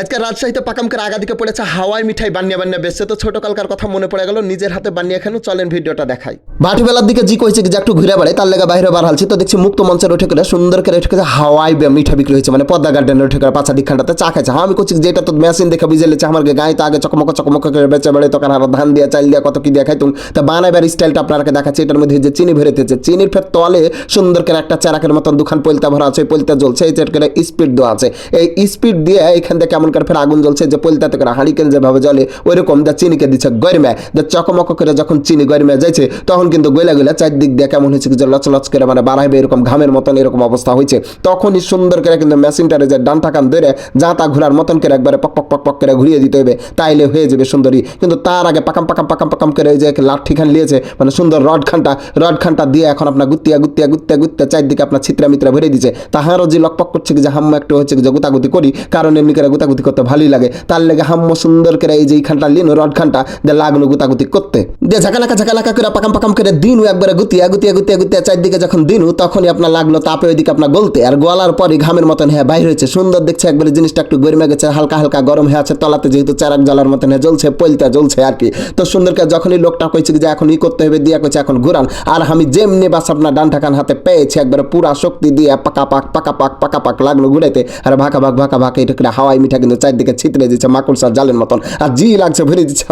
আজকে রাজশাহীতে পাকাম করে আগা দিকে পড়েছে হাওয়াই মিঠাই, বানিয়ে বানিয়ে বেসছে তো ছোট কালকার কথা মনে পড়ে গেল, নিজের হাতে বানিয়ে খানো, চলেন ভিডিওটা দেখাই। বাটি বেলার দিকে জি কইছে যে একটু ঘুরে বেড়াই, তার লেগে বাইরে বার হালছি, তো দেখছি মুক্ত মঞ্চের উঠে করে সুন্দর করে উঠে করে হাওয়াই মিঠা বিক্রি হয়েছে মানে পদ্মা গার্ডেনের উঠে করে পাঁচা দীক্ষানটাতে চা খাইছে। হ্যাঁ আমি করছি যে এটা তো মেশিন দেখে বুঝে লেছে, আমার গায়ে তো আগে চকমক চকমক করে বেচে বেড়ে তখন আর ধান দিয়ে চাল দিয়ে, কত কি দিয়ে খাইতুম। তা বানাইবার স্টাইলটা আপনাকে দেখাচ্ছি, এটার মধ্যে যে চিনি ভরেতেছে চিনির ফের তলে সুন্দর করে একটা চারাকের মতন দুখান পলতা ভরা আছে পলতা জ্বলছে, এই করে স্পিড দেওয়া আছে। এই স্পিড দিয়ে এখান থেকে কেমন করে ফের আগুন জ্বলছে, যে পলতাতে করে হাঁড়িকেন যেভাবে জ্বলে, ওইরকম দা চিনিকে দিচ্ছে গরমে। দা চকমক করে যখন চিনি গরমে যাইছে, তখন কিন্তু গইলা গইলা চারদিক দিয়ে কেমন হয়েছে যে লচলচ করে মানে বাড়াইবে, এরকম ঘামের মতন এরকম অবস্থা হয়েছে তখনই সুন্দর করে কিন্তু মেশিনটারে যে ডান টাকান ধরে যা তা ঘোরার মতন করে একবারে পক পক পক পক করে ঘুরিয়ে দিতে হবে তাইলে হয়ে যাবে সুন্দরী। কিন্তু তার আগে পাকাম পাকাম পাকাম পাকাম করে ওই যে লাঠি খান লিয়েছে মানে সুন্দর রড খানটা রড খানটা দিয়ে এখন আপনার গুত্তিয়া গুত্তিয়া গুত্তিয়া গুত্তিয়া চারদিকে আপনার ছিত্রা মিত্রা ভরে দিচ্ছে তাহারও যে লকপক করছে যে হাম্ম একটু হচ্ছে যে গুতাগুতি করি, কারণ এমনি করে গুতাগুতি করতে ভালোই লাগে। তার লেগে হাম্ম সুন্দর করে এই যে এই খানটা লিন রড খানটা দিয়ে লাগল গুতাগুতি করতে। দিয়ে ঝাঁকালাকা ঝাঁকালাকা করে পাকাম পাকাম করে দিনু একবারে গুতিয়া গুতিয়া গুতিয়া গুতিয়া চারদিকে যখন দিনু, তখনই আপনার লাগল তাপে ওইদিকে আপনার গলতে। আর গলার পরে ঘামের মতন হ্যাঁ বাইর হয়েছে। সুন্দর দেখছে একবারে জিনিসটা একটু গরমে গেছে, হালকা হালকা গরম হয়ে আছে, তলাতে যেহেতু চারাক জ্বালার মতন হ্যাঁ জ্বলছে পলতা জ্বলছে আর কি। তো সুন্দর করে যখনই লোকটা কইছে যে এখন ই করতে হবে, দিয়া কইছে এখন ঘুরান। আর আমি যেমনি বাস আপনার ডান ঠাকান হাতে পেয়েছি, একবারে পুরা শক্তি দিয়ে পাকা পাক পাকা পাক পাকা পাক লাগল ঘুরাইতে। আর ভাকা ভাক ভাকা ভাক, এটা হাওয়াই মিঠা কিন্তু চারদিকে ছিতরে দিচ্ছে মাকুলসার জালের মতন। আর জি লাগছে ভরে দিচ্ছে।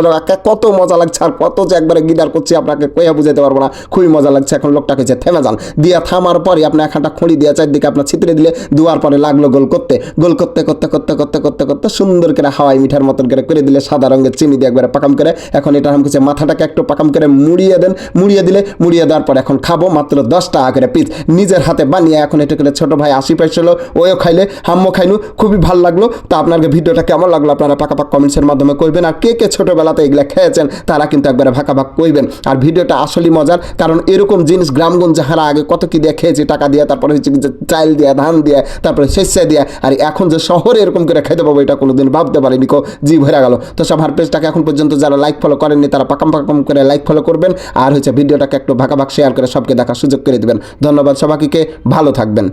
কত মজা লাগছে। আর কত যে একবারে গিদার করছি, আপনাকে কইয়া বুঝাইতে পারব না। খুবই মজা লাগছে। এখন লোকটা কইছে, থেমে যান। দিয়া থামার পরে আপনি এখানটা খড়ি দিয়া চারদিকে আপনার ছিতরে দিলে, দুয়ার পরে লাগল গোল করতে। গোল করতে করতে করতে করতে করতে করতে সুন্দর করে হাওয়াই মিঠার মতন করে করে দিলে, সাদা রঙের চিনি দিয়ে একবারে পাকাম করে। এখন এটা আমি কিছু মাথাটাকে একটু পাকাম করে মুড়িয়ে দেন। মুড়িয়ে দিলে, মুড়িয়ে দেওয়ার পর এখন খাব মাত্র দশ টাকা করে পিস নিজের হাতে বানিয়ে এখন এটা করে ছোট ভাই আশি হলো ওও খাইলে, হাম্মো খাইনু, খুবই ভালো লাগল। তা আপনাকে ভিডিওটা কেমন লাগল আপনারা পাকা পাক কমেন্টসের মাধ্যমে কইবেন। আর কে কে ছোটোবেলাতে এগুলো খেয়েছেন, তারা কিন্তু একবারে ভাকা ভাগ কইবেন। আর ভিডিওটা আসলেই মজার, কারণ এরকম জিনিস গ্রামগঞ্জ যাহারা আগে কত কি দিয়ে খেয়েছি, টাকা দিয়ে, তারপরে হচ্ছে যে দিয়ে, ধান দিয়ে, তারপরে শস্য দিয়ে, আর এখন যে শহরে এরকম করে খাইতে পাবো, এটা কোনোদিন ভাবতে পারিনি কো, জি ভরে গেল। তো সবার পেজটাকে এখন পর্যন্ত যারা লাইক ফলো করেননি, তারা পাকাম পাকাম করে লাইক ফলো করবেন, আর হচ্ছে ভিডিওটাকে একটু ভাকা ভাগ শেয়ার করে সবকে দেখার সুযোগ করে দিবেন। ধন্যবাদ সবাইকে, ভালো থাকবেন।